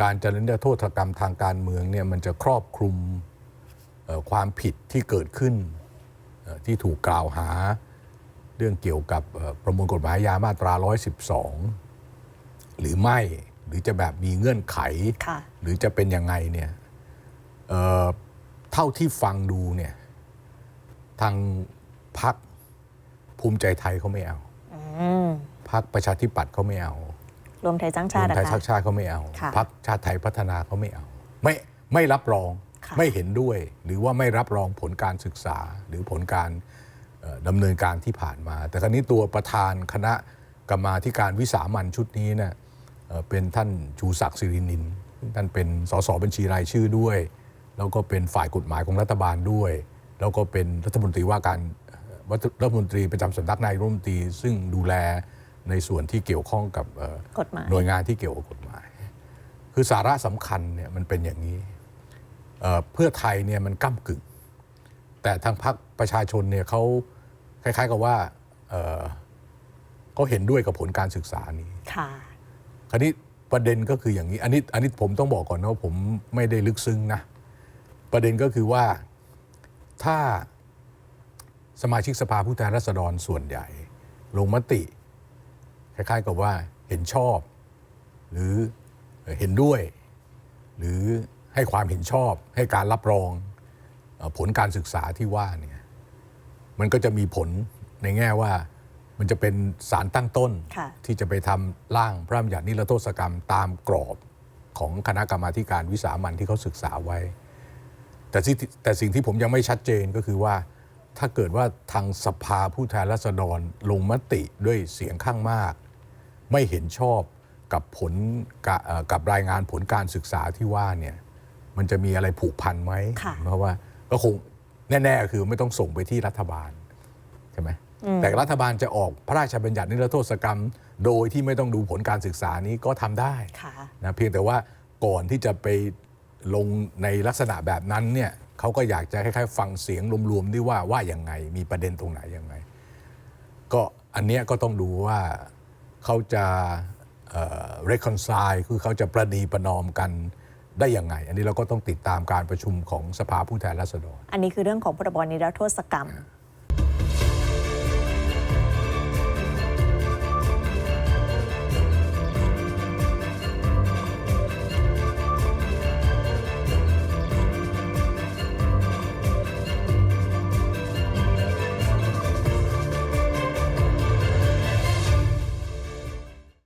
การจริยโทษกรรมทางการเมืองเนี่ยมันจะครอบคลุมเอ่อความผิดที่เกิดขึ้นเอ่อที่ถูกกล่าวหาเรื่องเกี่ยวกับเอ่อประมวลกฎหมายยามาตรา 112 หรือไม่หรือจะแบบมีเงื่อนไขค่ะหรือจะเป็นยังไงเนี่ยเอ่อเท่าที่ฟังดูเนี่ยทางพักภูมิใจไทยเขาไม่เอาอืมพักประชาธิปัตย์เขาไม่เอา รวมไทยสร้างรชาวติมนะไทยคะสร้างชาติเขาไม่เอาค่ะพักชาติไทยพัฒนาเขาไม่เอา ไม่ไม่รับรองค่ะไม่เห็นด้วย หรือว่าไม่รับรองผลการศึกษาหรือผลการเอ่อดำเนินการที่ผ่านมา แต่ครั้นี้ตัวประธานคณะกรรมาธิการวิสามันชุดนี้เนี่ยเอ่อเป็นท่านชูศักดิ์สิรินินซึ่งท่านเป็นสสบัญชีรายชื่อด้วย แล้วก็เป็นฝ่ายกฎหมายของรัฐบาลด้วย แล้วก็เป็นรัฐมนตรีว่าการเอ่อรัฐมนตรีประจำสำนักนายรัฐมนตรีซึ่งดูแล ในส่วนที่เกี่ยวข้องกับเอ่อกฎหมายหน่วยงานที่เกี่ยวกับกฎหมาย คือสาระสำคัญเนี่ยมันเป็นอย่างนี้เอ่อเพื่อไทยเนี่ยมันก้ากึ่ง แต่ทางพรรคประชาชนเนี่ยเขาคล้าย ๆกับว่าเอ่อเขาเห็นด้วยกับผลการศึกษานี้ค่ะคราวนี้ประเด็นก็คืออย่างนี้ อันนี้อันนี้ผมต้องบอกก่อนนะว่าผมไม่ได้ลึกซึ้งนะ ประเด็นก็คือว่าถ้าสมาชิกสภาผู้แทนราษฎรส่วนใหญ่ ลงมติ คล้ายๆกับว่าเห็นชอบ หรือเห็นด้วย หรือให้ความเห็นชอบ ให้การรับรองเอ่อผลการศึกษาที่ว่าเนี่ยมันก็จะมีผลในแง่ว่ามันจะเป็นสารตั้งต้นค่ะที่จะไปทำร่างพระราชบัญญัตินิรโทษกรรมตามกรอบของคณะกรรมาธิการวิสามันที่เขาศึกษาไว้ แต่ที่แต่สิ่งที่ผมยังไม่ชัดเจนก็คือว่าถ้าเกิดว่าทางสภาผู้แทนราษฎรลงมติด้วยเสียงข้างมาก ไม่เห็นชอบกับผลกะเอ่อกับรายงานผลการศึกษาที่ว่าเนี่ยมันจะมีอะไรผูกพันไหมค่ะเพราะว่าก็คงแน่ๆคือไม่ต้องส่งไปที่รัฐบาลใช่ไหมแต่รัฐบาลจะออกพระราชบัญญัตินิรโทษกรรม โดยที่ไม่ต้องดูผลการศึกษานี้ก็ทำได้ค่ะนะเพียงแต่ว่าก่อนที่จะไปลงในลักษณะแบบนั้นเนี่ยเขาก็อยากจะคล้ายๆฟังเสียงรวมๆด้วยว่าว่าอย่างไงมีประเด็นตรงไหนยังไง ก็อันเนี้ยก็ต้องดูว่า เขาจะเอ่อ reconcile คือเขาจะประนีประนอมกันได้ยังไง อันนี้เราก็ต้องติดตามการประชุมของสภาผู้แทนราษฎร อันนี้คือเรื่องของพรบนิรโทษกรรม